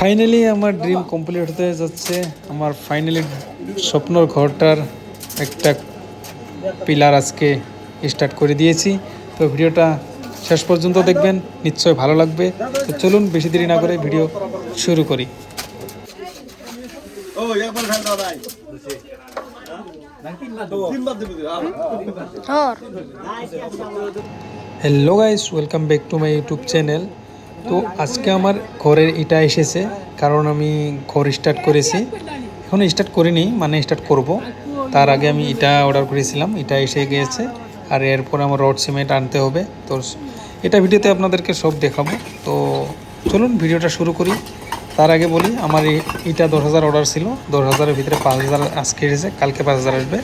Finally আমার dream complete হতে যাচ্ছে। আমার ফাইনালি স্বপ্নর ঘরটার একটা পিলার আজকে স্টার্ট করে দিয়েছি। তো ভিডিওটা শেষ পর্যন্ত দেখবেন নিশ্চয় ভালো লাগবে। তো চলুন বেশি দেরি না করে ভিডিও শুরু করি। Hello guys welcome back to my YouTube channel তো আজকে আমার ঘরের এটা এসেছে, কারণ আমি ঘর স্টার্ট করেছি। এখনও স্টার্ট করিনি মানে স্টার্ট করব। তার আগে আমি এটা অর্ডার করেছিলাম এটা এসে গিয়েছে। আর এরপর আমার রড সিমেন্ট আনতে হবে। তো এটা ভিডিওতে আপনাদেরকে সব দেখাবো। তো চলুন ভিডিওটা শুরু করি। তার আগে বলি, আমার এই ইটা দশ হাজার অর্ডার ছিল। দশ হাজারের ভিতরে পাঁচ হাজার আজকে এসেছে, কালকে পাঁচ হাজার আসবে।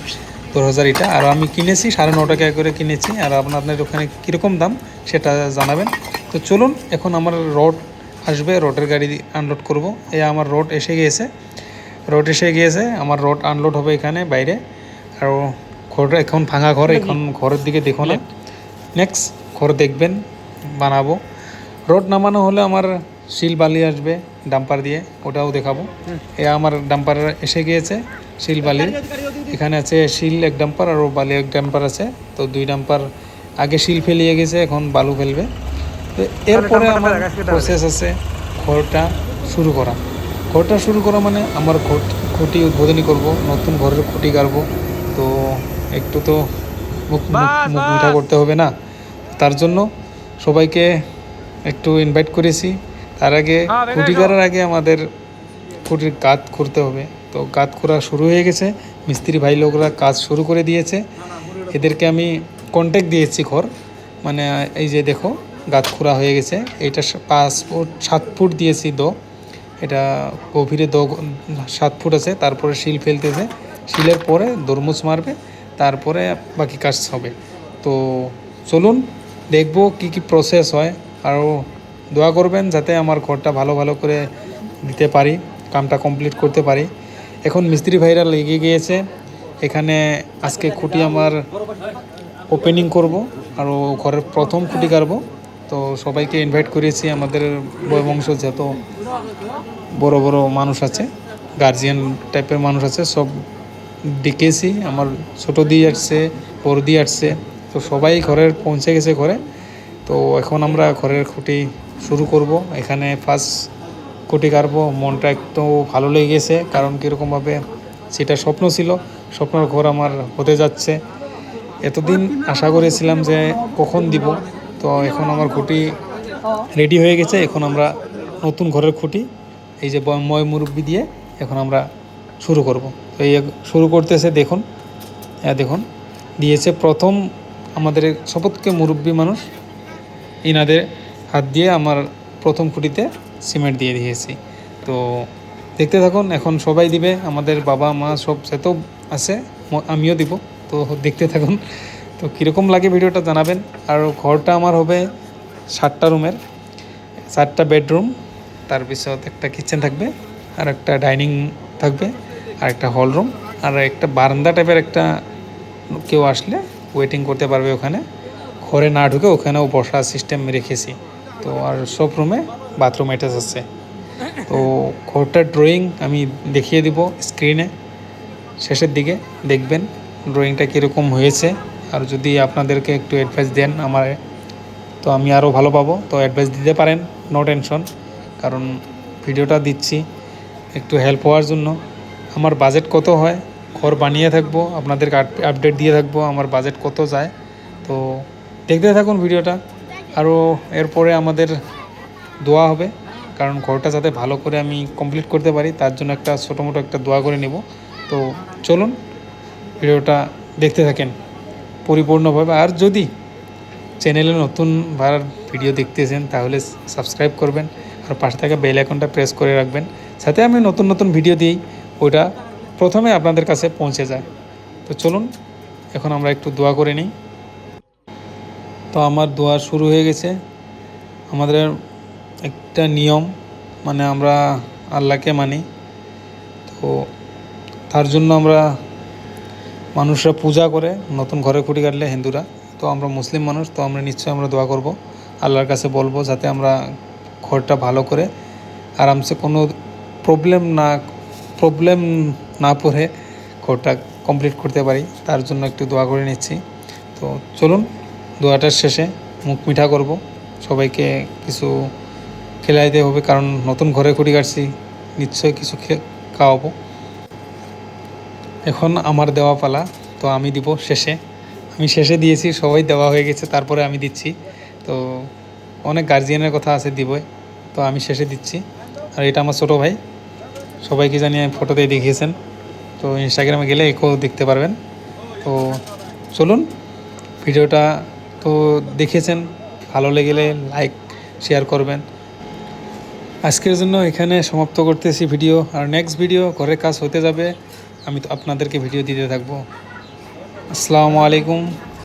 দশ হাজার ইটা। আর আমি কিনেছি, সাড়ে ন টাকা করে কিনেছি। আর আপনাদের ওখানে কীরকম দাম, সেটা জানাবেন। তো চলুন এখন আমার রড আসবে রোডের গাড়ি আনলোড করব। এই আমার রড এসে গিয়েছে। রোড এসে গিয়েছে আমার রড আনলোড হবে এখানে বাইরে। আর ঘর এখন ভাঙা ঘর এখন ঘরের দিকে দেখো না। নেক্সট ঘর দেখবেন বানাবো। রোড নামানো হলে আমার শিল বালি আসবে ডাম্পার দিয়ে ওটাও দেখাবো। এ আমার ডাম্পার এসে গিয়েছে শিল বালি। এখানে আছে শিল এক ডাম্পার আর বালি এক ডাম্পার আছে। তো দুই ডাম্পার আগে শিল ফেলিয়ে গেছে এখন বালু ফেলবে। এরপরে আমার প্রসেস আছে ঘরটা শুরু করা। ঘরটা শুরু করা মানে আমার খুঁটি উদ্বোধনী করব নতুন ঘরের খুঁটি গাড়বো। তো একটু তো মুখ মুখ- মিঠা করতে হবে না। তার জন্য সবাইকে একটু ইনভাইট করেছি। তার আগে খুঁটি করার আগে আমাদের খুঁটির গাত খুঁড়তে হবে। তো গাত খোঁড়া শুরু হয়ে গেছে। মিস্ত্রি ভাই লোকরা কাজ শুরু করে দিয়েছে। এদেরকে আমি কন্ট্যাক্ট দিয়েছি ঘর। মানে এই যে দেখো গাত খোঁড়া হয়ে গেছে। এটা পাঁচ ফুট, সাত ফুট দিয়েছি দো। এটা গভীরে দ সাত ফুট আছে, তারপরে শিল ফেলতেছে। শিলের পরে দরমুজ মারবে, তারপরে বাকি কাজ হবে। তো চলুন, দেখব কি কি প্রসেস হয়। আরও দোয়া করবেন যাতে আমার ঘরটা ভালো ভালো করে দিতে পারি, কামটা কমপ্লিট করতে পারি। এখন মিস্ত্রি ভাইরা লেগে গিয়েছে। এখানে আজকে খুঁটি আমার ওপেনিং করব, আর ঘরের প্রথম খুঁটি কাটবো। তো সবাইকে ইনভাইট করেছি আমাদের বয়বংশ যত বড় বড় মানুষ আছে গার্জিয়ান টাইপের মানুষ আছে, সব ডেকেছি। আমার ছোটো দিয়ে আসছে, বড় দিয়ে আসছে, তো সবাই ঘরের পৌঁছে গেছে ঘরে। তো এখন আমরা ঘরের খুঁটি শুরু করব। এখানে ফার্স্ট খুঁটি কাটবো, মনটা একটু ভালো লেগে গেছে, কারণ কীরকমভাবে সেটা স্বপ্ন ছিল, স্বপ্নের ঘর আমার হতে যাচ্ছে। এতদিন আশা করেছিলাম যে কখন দিব তো এখন আমার খুঁটি রেডি হয়ে গেছে। এখন আমরা নতুন ঘরের খুঁটি, এই যে ময় মুরব্বি দিয়ে এখন আমরা শুরু করব। তো এই শুরু করতেছে দেখুন হ্যাঁ দেখুন, দিয়েছে প্রথম আমাদের শপথকে মুরব্বি মানুষ, ইনাদের হাত দিয়ে আমার প্রথম খুঁটিতে সিমেন্ট দিয়ে দিয়েছি। তো দেখতে থাকুন, এখন সবাই দিবে, আমাদের বাবা, মা সব সেতো আছে আমিও দিব। তো দেখতে থাকুন তো কীরকম লাগে ভিডিওটা জানাবেন? আর ঘরটা আমার হবে সাতটা রুমের চারটা বেডরুম তারপিছত একটা কিচেন থাকবে, আর একটা ডাইনিং থাকবে, আর একটা হল রুম, আর একটা বারান্দা টাইপের একটা কেউ আসলে ওয়েটিং করতে পারবে ওখানে। ঘরে না ঢুকে ওখানেও বসার সিস্টেম রেখেছি। তো আর সব রুমে বাথরুম অ্যাটাচ আছে। তো ঘরটার ড্রয়িং আমি দেখিয়ে দিব স্ক্রিনে। শেষের দিকে দেখবেন ড্রয়িংটা কীরকম হয়েছে। আর যদি আপনাদেরকে একটু অ্যাডভাইস দেন আমার, তো আমি আরও ভালো পাবো। তো অ্যাডভাইস দিতে পারেন নো টেনশন কারণ ভিডিওটা দিচ্ছি একটু হেল্প হওয়ার জন্য। আমার বাজেট কত হয়, ঘর বানিয়ে থাকব আপনাদেরকে আপডেট দিয়ে থাকব, আমার বাজেট কত যায়। তো দেখতে থাকুন ভিডিওটা। আরও এরপরে আমাদের দোয়া হবে, কারণ ঘরটা যাতে ভালো করে আমি কমপ্লিট করতে পারি, তার জন্য একটা ছোটো মোটো একটা দোয়া করে নেব। তো চলুন, ভিডিওটা দেখতে থাকেন। পরিপূর্ণভাবে। আর যদি চ্যানেলে নতুন বার ভিডিও দেখতেছেন, তাহলে সাবস্ক্রাইব করবেন আর পাশে থাকা বেল আইকনটা প্রেস করে রাখবেন সাথে আমি নতুন নতুন ভিডিও দিই, ওইটা প্রথমে আপনাদের কাছে পৌঁছে যায়। তো চলুন, এখন আমরা একটু দোয়া করে নিই। তো আমার দোয়া শুরু হয়ে গেছে। আমাদের একটা নিয়ম মানে আমরা আল্লাহকে মানি। তো তার জন্য আমরা মানুষরা পূজা করে, নতুন ঘরে খুঁটি কাটলে হিন্দুরা। তো আমরা মুসলিম মানুষ, তো আমরা নিশ্চয়ই আমরা দোয়া করব। আল্লাহর কাছে বলব যাতে আমরা ঘরটা ভালো করে আরামসে কোনো প্রবলেম না প্রবলেম না পড়ে ঘরটা কমপ্লিট করতে পারি। তার জন্য একটু দোয়া করে নিচ্ছি। তো চলুন, দোয়াটার শেষে মুখ মিঠা করব। সবাইকে কিছু খেলাইতে হবে, কারণ নতুন ঘরে খুঁটি কাটছি, নিশ্চয়ই কিছু খাওয়াবো। এখন আমার দেওয়া পালা, তো আমি দিব শেষে। আমি শেষে দিয়েছি, সবাই দেওয়া হয়ে গেছে, তারপরে আমি দিচ্ছি। তো অনেক গার্জিয়ানের কথা আছে দিবই, তো আমি শেষে দিচ্ছি। আর এটা আমার ছোটো ভাই, সবাইকে জানিয়ে ফটোতে দেখিয়েছেন। তো ইনস্টাগ্রামে গেলে একেও দেখতে পারবেন। তো চলুন, ভিডিওটা তো দেখেছেন, ভালো লেগেলে লাইক শেয়ার করবেন। আজকের জন্য এখানে সমাপ্ত করতেছি ভিডিও। আর নেক্সট ভিডিও ঘরের কাজ হতে যাবে। আমি তো আপনাদেরকে ভিডিও দিতে থাকব। আসসালামু আলাইকুম।